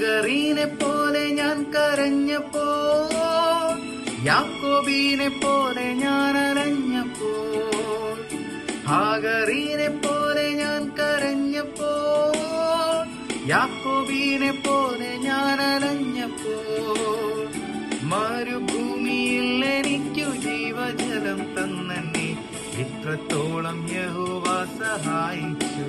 ഹാഗറീനെ പോലെ ഞാൻ കരഞ്ഞപ്പോ യാക്കോബീനെ പോലെ ഞാൻ അരഞ്ഞപ്പോ ഹാഗറീനെ പോലെ ഞാൻ കരഞ്ഞപ്പോ യാക്കോബീനെ പോലെ ഞാൻ അരഞ്ഞപ്പോ മരുഭൂമിയിൽ എനിക്കു ജീവജലം തന്നെ ഇത്രത്തോളം യഹോവ സഹായിച്ചു.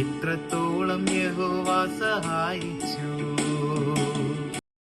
ഇത്രത്തോളം യഹോവ സഹായിച്ചു.